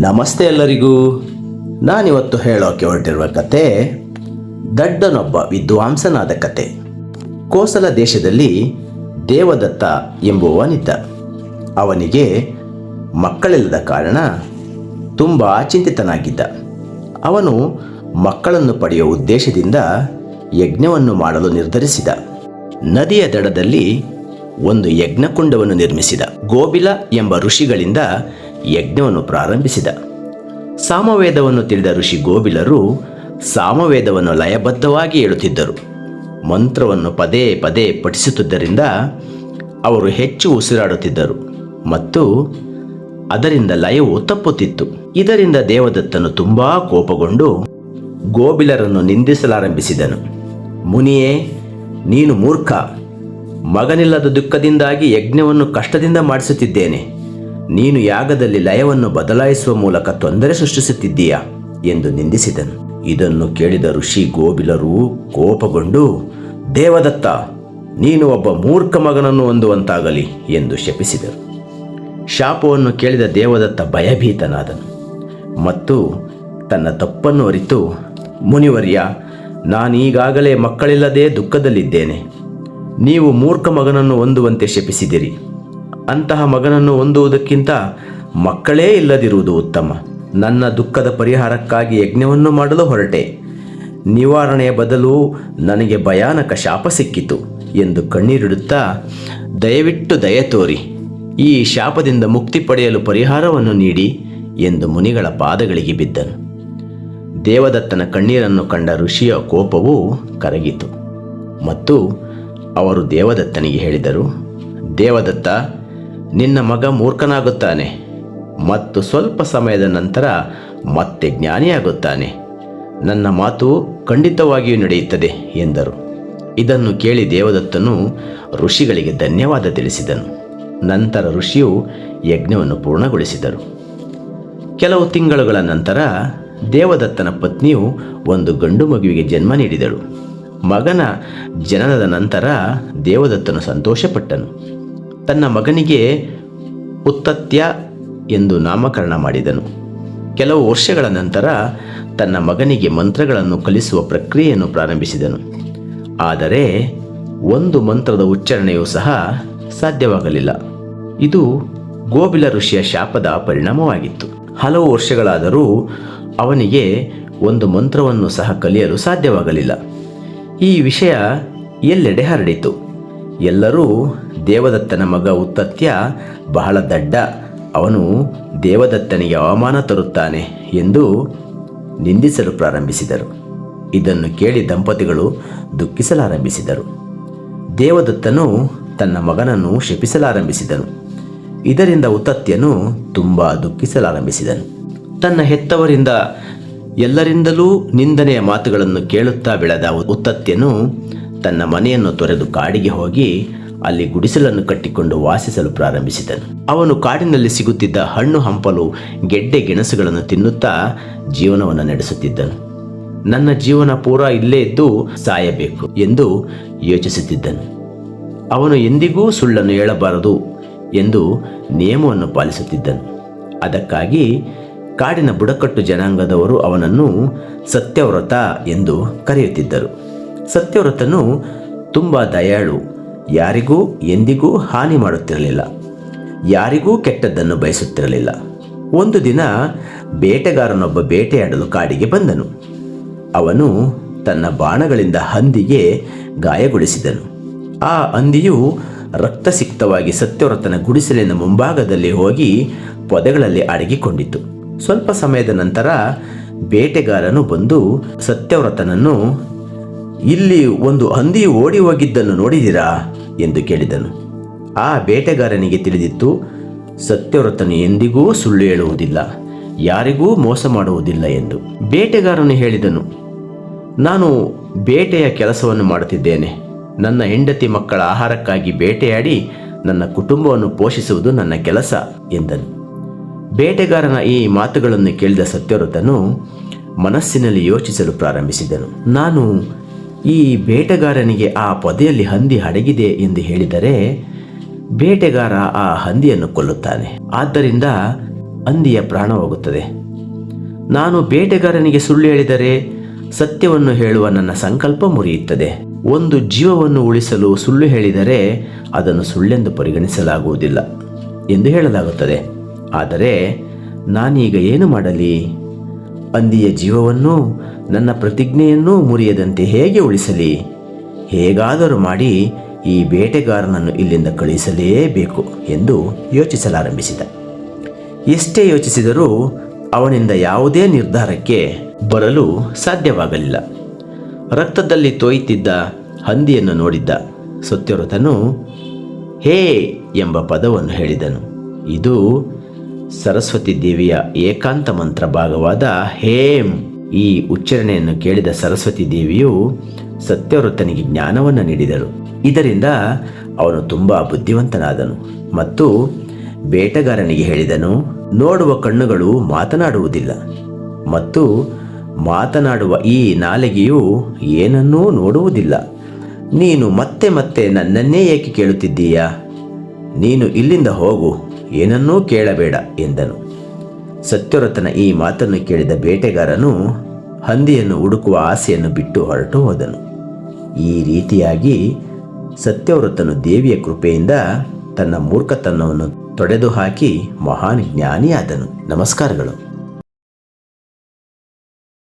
ನಮಸ್ತೆ ಎಲ್ಲರಿಗೂ. ನಾನಿವತ್ತು ಹೇಳೋಕೆ ಹೊರಟಿರುವ ಕತೆ, ದಡ್ಡನೊಬ್ಬ ವಿದ್ವಾಂಸನಾದ ಕತೆ. ಕೋಸಲ ದೇಶದಲ್ಲಿ ದೇವದತ್ತ ಎಂಬುವನಿದ್ದ. ಅವನಿಗೆ ಮಕ್ಕಳಿಲ್ಲದ ಕಾರಣ ತುಂಬ ಚಿಂತಿತನಾಗಿದ್ದ ಅವನು ಮಕ್ಕಳನ್ನು ಪಡೆಯುವ ಉದ್ದೇಶದಿಂದ ಯಜ್ಞವನ್ನು ಮಾಡಲು ನಿರ್ಧರಿಸಿದ. ನದಿಯ ದಡದಲ್ಲಿ ಒಂದು ಯಜ್ಞಕುಂಡವನ್ನು ನಿರ್ಮಿಸಿದ. ಗೋಬಿಲ ಎಂಬ ಋಷಿಗಳಿಂದ ಯಜ್ಞವನ್ನು ಪ್ರಾರಂಭಿಸಿದ. ಸಾಮವೇದವನ್ನು ತಿಳಿದ ಋಷಿ ಗೋಬಿಲರು ಸಾಮವೇದವನ್ನು ಲಯಬದ್ಧವಾಗಿ ಹೇಳುತ್ತಿದ್ದರು. ಮಂತ್ರವನ್ನು ಪದೇ ಪದೇ ಪಠಿಸುತ್ತಿದ್ದರಿಂದ ಅವರು ಹೆಚ್ಚು ಉಸಿರಾಡುತ್ತಿದ್ದರು ಮತ್ತು ಅದರಿಂದ ಲಯವು ತಪ್ಪುತ್ತಿತ್ತು. ಇದರಿಂದ ದೇವದತ್ತನು ತುಂಬಾ ಕೋಪಗೊಂಡು ಗೋಬಿಲರನ್ನು ನಿಂದಿಸಲಾರಂಭಿಸಿದನು. ಮುನಿಯೇ, ನೀನು ಮೂರ್ಖ. ಮಗನಿಲ್ಲದ ದುಃಖದಿಂದಾಗಿ ಯಜ್ಞವನ್ನು ಕಷ್ಟದಿಂದ ಮಾಡಿಸುತ್ತಿದ್ದೇನೆ. ನೀನು ಯಾಗದಲ್ಲಿ ಲಯವನ್ನು ಬದಲಾಯಿಸುವ ಮೂಲಕ ತೊಂದರೆ ಸೃಷ್ಟಿಸುತ್ತಿದ್ದೀಯಾ? ಎಂದು ನಿಂದಿಸಿದನು. ಇದನ್ನು ಕೇಳಿದ ಋಷಿ ಗೋಬಿಲರು ಕೋಪಗೊಂಡು, ದೇವದತ್ತ, ನೀನು ಒಬ್ಬ ಮೂರ್ಖ ಮಗನನ್ನು ಹೊಂದುವಂತಾಗಲಿ ಎಂದು ಶಪಿಸಿದರು. ಶಾಪವನ್ನು ಕೇಳಿದ ದೇವದತ್ತ ಭಯಭೀತನಾದನು. ಮತ್ತು ತನ್ನ ತಪ್ಪನ್ನು ಅರಿತು, ಮುನಿವರ್ಯ, ನಾನೀಗಾಗಲೇ ಮಕ್ಕಳಿಲ್ಲದೆ ದುಃಖದಲ್ಲಿದ್ದೇನೆ. ನೀವು ಮೂರ್ಖ ಮಗನನ್ನು ಹೊಂದುವಂತೆ ಶಪಿಸಿದಿರಿ. ಅಂತಹ ಮಗನನ್ನು ಹೊಂದುವುದಕ್ಕಿಂತ ಮಕ್ಕಳೇ ಇಲ್ಲದಿರುವುದು ಉತ್ತಮ. ನನ್ನ ದುಃಖದ ಪರಿಹಾರಕ್ಕಾಗಿ ಯಜ್ಞವನ್ನು ಮಾಡಲು ಹೊರಟೆ. ನಿವಾರಣೆಯ ಬದಲು ನನಗೆ ಭಯಾನಕ ಶಾಪ ಸಿಕ್ಕಿತು ಎಂದು ಕಣ್ಣೀರಿಡುತ್ತಾ, ದಯವಿಟ್ಟು ದಯ ತೋರಿ. ಈ ಶಾಪದಿಂದ ಮುಕ್ತಿ ಪಡೆಯಲು ಪರಿಹಾರವನ್ನು ನೀಡಿ ಎಂದು ಮುನಿಗಳ ಪಾದಗಳಿಗೆ ಬಿದ್ದನು. ದೇವದತ್ತನ ಕಣ್ಣೀರನ್ನು ಕಂಡ ಋಷಿಯ ಕೋಪವು ಕರಗಿತು. ಮತ್ತು ಅವರು ದೇವದತ್ತನಿಗೆ ಹೇಳಿದರು, ದೇವದತ್ತ ನಿನ್ನ ಮಗ ಮೂರ್ಖನಾಗುತ್ತಾನೆ ಮತ್ತು ಸ್ವಲ್ಪ ಸಮಯದ ನಂತರ ಮತ್ತೆ ಜ್ಞಾನಿಯಾಗುತ್ತಾನೆ. ನನ್ನ ಮಾತು ಖಂಡಿತವಾಗಿಯೂ ನಡೆಯುತ್ತದೆ ಎಂದರು. ಇದನ್ನು ಕೇಳಿ ದೇವದತ್ತನು ಋಷಿಗಳಿಗೆ ಧನ್ಯವಾದ ತಿಳಿಸಿದನು. ನಂತರ ಋಷಿಯು ಯಜ್ಞವನ್ನು ಪೂರ್ಣಗೊಳಿಸಿದರು. ಕೆಲವು ತಿಂಗಳುಗಳ ನಂತರ ದೇವದತ್ತನ ಪತ್ನಿಯು ಒಂದು ಗಂಡು ಮಗುವಿಗೆ ಜನ್ಮ ನೀಡಿದಳು. ಮಗನ ಜನನದ ನಂತರ ದೇವದತ್ತನು ಸಂತೋಷಪಟ್ಟನು. ತನ್ನ ಮಗನಿಗೆ ಉತ್ತತ್ಯ ಎಂದು ನಾಮಕರಣ ಮಾಡಿದನು. ಕೆಲವು ವರ್ಷಗಳ ನಂತರ ತನ್ನ ಮಗನಿಗೆ ಮಂತ್ರಗಳನ್ನು ಕಲಿಸುವ ಪ್ರಕ್ರಿಯೆಯನ್ನು ಪ್ರಾರಂಭಿಸಿದನು. ಆದರೆ ಒಂದು ಮಂತ್ರದ ಉಚ್ಚಾರಣೆಯೂ ಸಹ ಸಾಧ್ಯವಾಗಲಿಲ್ಲ. ಇದು ಗೋಬಿಲ ಋಷಿಯ ಶಾಪದ ಪರಿಣಾಮವಾಗಿತ್ತು. ಹಲವು ವರ್ಷಗಳಾದರೂ ಅವನಿಗೆ ಒಂದು ಮಂತ್ರವನ್ನು ಸಹ ಕಲಿಯಲು ಸಾಧ್ಯವಾಗಲಿಲ್ಲ. ಈ ವಿಷಯ ಎಲ್ಲೆಡೆ ಹರಡಿತು. ಎಲ್ಲರೂ ದೇವದತ್ತನ ಮಗ ಉತ್ತತ್ಯ ಬಹಳ ದಡ್ಡ. ಅವನು ದೇವದತ್ತನಿಗೆ ಅವಮಾನ ತರುತ್ತಾನೆ ಎಂದು ನಿಂದಿಸಲು ಪ್ರಾರಂಭಿಸಿದರು. ಇದನ್ನು ಕೇಳಿ ದಂಪತಿಗಳು ದುಃಖಿಸಲಾರಂಭಿಸಿದರು. ದೇವದತ್ತನು ತನ್ನ ಮಗನನ್ನು ಶಪಿಸಲಾರಂಭಿಸಿದನು. ಇದರಿಂದ ಉತ್ತತ್ಯನು ತುಂಬ ದುಃಖಿಸಲಾರಂಭಿಸಿದನು. ತನ್ನ ಹೆತ್ತವರಿಂದ ಎಲ್ಲರಿಂದಲೂ ನಿಂದನೆಯ ಮಾತುಗಳನ್ನು ಕೇಳುತ್ತಾ ಬೆಳೆದ ಉತ್ತತ್ಯನು ತನ್ನ ಮನೆಯನ್ನು ತೊರೆದು ಕಾಡಿಗೆ ಹೋಗಿ ಅಲ್ಲಿ ಗುಡಿಸಲನ್ನು ಕಟ್ಟಿಕೊಂಡು ವಾಸಿಸಲು ಪ್ರಾರಂಭಿಸಿದನು. ಅವನು ಕಾಡಿನಲ್ಲಿ ಸಿಗುತ್ತಿದ್ದ ಹಣ್ಣು ಹಂಪಲು, ಗೆಡ್ಡೆ ಗೆಣಸುಗಳನ್ನು ತಿನ್ನುತ್ತಾ ಜೀವನವನ್ನು ನಡೆಸುತ್ತಿದ್ದನು. ನನ್ನ ಜೀವನ ಪೂರ ಇಲ್ಲೇ ಇದ್ದು ಸಾಯಬೇಕು ಎಂದು ಯೋಚಿಸುತ್ತಿದ್ದನು. ಅವನು ಎಂದಿಗೂ ಸುಳ್ಳನ್ನು ಹೇಳಬಾರದು ಎಂದು ನಿಯಮವನ್ನು ಪಾಲಿಸುತ್ತಿದ್ದನು. ಅದಕ್ಕಾಗಿ ಕಾಡಿನ ಬುಡಕಟ್ಟು ಜನಾಂಗದವರು ಅವನನ್ನು ಸತ್ಯವ್ರತ ಎಂದು ಕರೆಯುತ್ತಿದ್ದರು. ಸತ್ಯವ್ರತನು ತುಂಬ ದಯಾಳು ಯಾರಿಗೂ ಎಂದಿಗೂ ಹಾನಿ ಮಾಡುತ್ತಿರಲಿಲ್ಲ. ಯಾರಿಗೂ ಕೆಟ್ಟದ್ದನ್ನು ಬಯಸುತ್ತಿರಲಿಲ್ಲ. ಒಂದು ದಿನ ಬೇಟೆಗಾರನೊಬ್ಬ ಬೇಟೆಯಾಡಲು ಕಾಡಿಗೆ ಬಂದನು. ಅವನು ತನ್ನ ಬಾಣಗಳಿಂದ ಹಂದಿಗೆ ಗಾಯಗೊಳಿಸಿದನು. ಆ ಹಂದಿಯು ರಕ್ತಸಿಕ್ತವಾಗಿ ಸತ್ಯವ್ರತನ ಗುಡಿಸಲಿನ ಮುಂಭಾಗದಲ್ಲಿ ಹೋಗಿ ಪೊದೆಗಳಲ್ಲಿ ಅಡಗಿಕೊಂಡಿತು ಸ್ವಲ್ಪ ಸಮಯದ ನಂತರ ಬೇಟೆಗಾರನು ಬಂದು ಸತ್ಯವ್ರತನನ್ನು, ಇಲ್ಲಿ ಒಂದು ಹಂದಿ ಓಡಿ ಹೋಗಿದ್ದನ್ನು ನೋಡಿದಿರಾ ಎಂದು ಕೇಳಿದನು. ಆ ಬೇಟೆಗಾರನಿಗೆ ತಿಳಿದಿತ್ತು, ಸತ್ಯವ್ರತನು ಎಂದಿಗೂ ಸುಳ್ಳು ಹೇಳುವುದಿಲ್ಲ, ಯಾರಿಗೂ ಮೋಸ ಮಾಡುವುದಿಲ್ಲ ಎಂದು. ಬೇಟೆಗಾರನು ಹೇಳಿದನು, ನಾನು ಬೇಟೆಯ ಕೆಲಸವನ್ನು ಮಾಡುತ್ತಿದ್ದೇನೆ. ನನ್ನ ಹೆಂಡತಿ ಮಕ್ಕಳ ಆಹಾರಕ್ಕಾಗಿ ಬೇಟೆಯಾಡಿ ನನ್ನ ಕುಟುಂಬವನ್ನು ಪೋಷಿಸುವುದು ನನ್ನ ಕೆಲಸ ಎಂದನು. ಬೇಟೆಗಾರನ ಈ ಮಾತುಗಳನ್ನು ಕೇಳಿದ ಸತ್ಯವ್ರತನು ಮನಸ್ಸಿನಲ್ಲಿ ಯೋಚಿಸಲು ಪ್ರಾರಂಭಿಸಿದನು. ನಾನು ಈ ಬೇಟೆಗಾರನಿಗೆ ಆ ಪೊದೆಯಲ್ಲಿ ಹಂದಿ ಅಡಗಿದೆ ಎಂದು ಹೇಳಿದರೆ ಬೇಟೆಗಾರ ಆ ಹಂದಿಯನ್ನು ಕೊಲ್ಲುತ್ತಾನೆ. ಆದ್ದರಿಂದ ಹಂದಿಯ ಪ್ರಾಣವಾಗುತ್ತದೆ. ನಾನು ಬೇಟೆಗಾರನಿಗೆ ಸುಳ್ಳು ಹೇಳಿದರೆ ಸತ್ಯವನ್ನು ಹೇಳುವ ನನ್ನ ಸಂಕಲ್ಪ ಮುರಿಯುತ್ತದೆ. ಒಂದು ಜೀವವನ್ನು ಉಳಿಸಲು ಸುಳ್ಳು ಹೇಳಿದರೆ ಅದನ್ನು ಸುಳ್ಳೆಂದು ಪರಿಗಣಿಸಲಾಗುವುದಿಲ್ಲ ಎಂದು ಹೇಳಲಾಗುತ್ತದೆ. ಆದರೆ ನಾನೀಗ ಏನು ಮಾಡಲಿ? ಹಂದಿಯ ಜೀವವನ್ನು ನನ್ನ ಪ್ರತಿಜ್ಞೆಯನ್ನೂ ಮುರಿಯದಂತೆ ಹೇಗೆ ಉಳಿಸಲಿ? ಹೇಗಾದರೂ ಮಾಡಿ ಈ ಬೇಟೆಗಾರನನ್ನು ಇಲ್ಲಿಂದ ಕಳುಹಿಸಲೇಬೇಕು ಎಂದು ಯೋಚಿಸಲಾರಂಭಿಸಿದ. ಎಷ್ಟೇ ಯೋಚಿಸಿದರೂ ಅವನಿಂದ ಯಾವುದೇ ನಿರ್ಧಾರಕ್ಕೆ ಬರಲು ಸಾಧ್ಯವಾಗಲಿಲ್ಲ. ರಕ್ತದಲ್ಲಿ ತೋಯ್ತಿದ್ದ ಹಂದಿಯನ್ನು ನೋಡಿದ್ದ ಸತ್ಯವ್ರತನು, ಹೇ ಎಂಬ ಪದವನ್ನು ಹೇಳಿದನು. ಇದು ಸರಸ್ವತಿ ದೇವಿಯ ಏಕಾಂತ ಮಂತ್ರ ಭಾಗವಾದ ಹೇಮ್ ಈ ಉಚ್ಚಾರಣೆಯನ್ನು ಕೇಳಿದ ಸರಸ್ವತಿ ದೇವಿಯು ಸತ್ಯವ್ರತನಿಗೆ ಜ್ಞಾನವನ್ನು ನೀಡಿದರು ಇದರಿಂದ ಅವನು ತುಂಬ ಬುದ್ಧಿವಂತನಾದನು ಮತ್ತು ಬೇಟಗಾರನಿಗೆ ಹೇಳಿದನು, ನೋಡುವ ಕಣ್ಣುಗಳು ಮಾತನಾಡುವುದಿಲ್ಲ ಮತ್ತು ಮಾತನಾಡುವ ಈ ನಾಲಿಗೆಯು ಏನನ್ನೂ ನೋಡುವುದಿಲ್ಲ. ನೀನು ಮತ್ತೆ ಮತ್ತೆ ನನ್ನನ್ನೇ ಏಕೆ ಕೇಳುತ್ತಿದ್ದೀಯಾ? ನೀನು ಇಲ್ಲಿಂದ ಹೋಗು. ಏನನ್ನೂ ಕೇಳಬೇಡ ಎಂದನು. ಸತ್ಯವ್ರತನ ಈ ಮಾತನ್ನು ಕೇಳಿದ ಬೇಟೆಗಾರನು ಹಂದಿಯನ್ನು ಹುಡುಕುವ ಆಸೆಯನ್ನು ಬಿಟ್ಟು ಹೊರಟು ಹೋದನು. ಈ ರೀತಿಯಾಗಿ ಸತ್ಯವ್ರತನು ದೇವಿಯ ಕೃಪೆಯಿಂದ ತನ್ನ ಮೂರ್ಖತನವನ್ನು ತೊಡೆದು ಹಾಕಿ ಮಹಾನ್ ಜ್ಞಾನಿಯಾದನು. ನಮಸ್ಕಾರಗಳು.